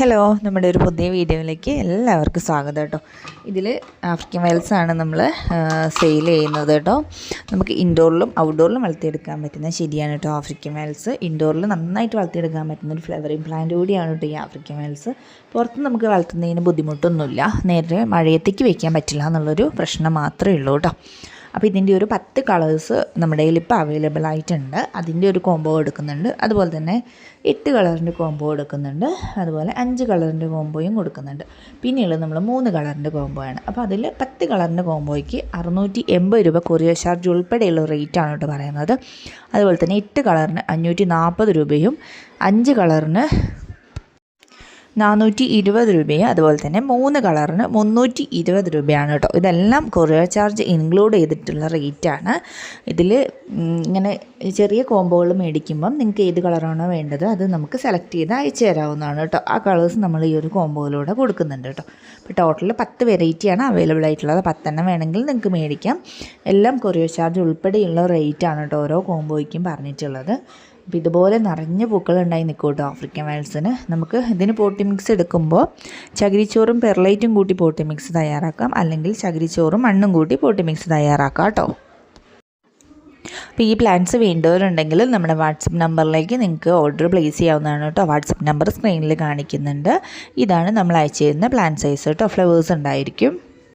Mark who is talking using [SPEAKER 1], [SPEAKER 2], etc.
[SPEAKER 1] Hello നമ്മുടെ ഒരു പുതിയ വീഡിയോയിലേക്ക് എല്ലാവർക്കും സ്വാഗതം കേട്ടോ. ഇതിൽ ആഫ്രിക്കൻ വയൽസാണ് നമ്മൾ സെയിൽ ചെയ്യുന്നത് കേട്ടോ. നമുക്ക് ഇൻഡോറിലും ഔട്ട്ഡോറിലും വളർത്തിയെടുക്കാൻ പറ്റുന്ന ശരിയാണ് കേട്ടോ ആഫ്രിക്കൻ വയൽസ് ഇൻഡോറിൽ നന്നായിട്ട് വളർത്തിയെടുക്കാൻ പറ്റുന്ന ഒരു ഫ്ലവറിങ് പ്ലാന്റ് കൂടിയാണ് കേട്ടോ ഈ ആഫ്രിക്കൻ വയൽസ് പുറത്ത് നമുക്ക് വളർത്തുന്നതിന് ബുദ്ധിമുട്ടൊന്നുമില്ല. നേരെ മഴയത്തേക്ക് വയ്ക്കാൻ പറ്റില്ല എന്നുള്ളൊരു പ്രശ്നം മാത്രമേ ഉള്ളൂ കേട്ടോ. അപ്പോൾ ഇതിന്റെ ഒരു പത്ത് കളേഴ്സ് നമ്മുടെ കയ്യിൽ ഇപ്പോൾ അവൈലബിൾ ആയിട്ടുണ്ട്. അതിന്റെ ഒരു കോംബോ എടുക്കുന്നുണ്ട്. അതുപോലെ തന്നെ എട്ട് കളറിന്റെ കോംബോ എടുക്കുന്നുണ്ട്. അതുപോലെ അഞ്ച് കളറിന്റെ കോംബോയും കൊടുക്കുന്നുണ്ട്. പിന്നെയുള്ളത് നമ്മൾ മൂന്ന് കളറിന്റെ കോംബോ ആണ്. അപ്പോൾ അതിൽ പത്ത് കളറിന്റെ കോംബോയ്ക്ക് അറുന്നൂറ്റി എൺപത് രൂപ കൊറിയർ ചാർജ് ഉൾപ്പെടെയുള്ള റേറ്റാണ് കേട്ടോ പറയുന്നത്. അതുപോലെ തന്നെ എട്ട് കളറിന് അഞ്ഞൂറ്റി നാൽപ്പത് രൂപയും അഞ്ച് കളറിന് നാനൂറ്റി ഇരുപത് രൂപയും അതുപോലെ തന്നെ മൂന്ന് കളറിന് മുന്നൂറ്റി ഇരുപത് രൂപയാണ് കേട്ടോ. ഇതെല്ലാം കൊറിയർ ചാർജ് ഇൻക്ലൂഡ് ചെയ്തിട്ടുള്ള റേറ്റാണ്. ഇതിൽ ഇങ്ങനെ ചെറിയ കോംബോകൾ മേടിക്കുമ്പം നിങ്ങൾക്ക് ഏത് കളറാണോ വേണ്ടത് അത് നമുക്ക് സെലക്ട് ചെയ്ത് അയച്ചു തരാവുന്നതാണ് കേട്ടോ. ആ കളേഴ്സ് നമ്മൾ ഈ ഒരു കോംബോയിലൂടെ കൊടുക്കുന്നുണ്ട് കേട്ടോ. ഇപ്പോൾ ടോട്ടൽ പത്ത് വെറൈറ്റിയാണ് അവൈലബിൾ ആയിട്ടുള്ളത്. പത്തെണ്ണം വേണമെങ്കിൽ നിങ്ങൾക്ക് മേടിക്കാം. എല്ലാം കൊറിയർ ചാർജ് ഉൾപ്പെടെയുള്ള റേറ്റാണ് കേട്ടോ ഓരോ കോംബോയ്ക്കും പറഞ്ഞിട്ടുള്ളത്. അപ്പോൾ ഇതുപോലെ നിറഞ്ഞ പൂക്കളുണ്ടായി നിൽക്കും കേട്ടോ ആഫ്രിക്കൻ വയൽസിന് നമുക്ക് ഇതിന് പോട്ടി മിക്സ് എടുക്കുമ്പോൾ ചകിരിച്ചോറും പെർലൈറ്റും കൂട്ടി പോട്ടി മിക്സ് തയ്യാറാക്കാം. അല്ലെങ്കിൽ ചകിരിച്ചോറും മണ്ണും കൂട്ടി പോട്ടി മിക്സ് തയ്യാറാക്കാം കേട്ടോ. അപ്പോൾ ഈ പ്ലാൻസ് വേണ്ടവരുണ്ടെങ്കിൽ നമ്മുടെ വാട്സപ്പ് നമ്പറിലേക്ക് നിങ്ങൾക്ക് ഓർഡർ പ്ലേസ് ചെയ്യാവുന്നതാണ് കേട്ടോ. വാട്സപ്പ് നമ്പർ സ്ക്രീനിൽ കാണിക്കുന്നുണ്ട്. ഇതാണ് നമ്മൾ അയച്ചു തരുന്ന പ്ലാൻ സൈസ് കേട്ടോ. ഫ്ലവേഴ്സ് ഉണ്ടായിരിക്കും.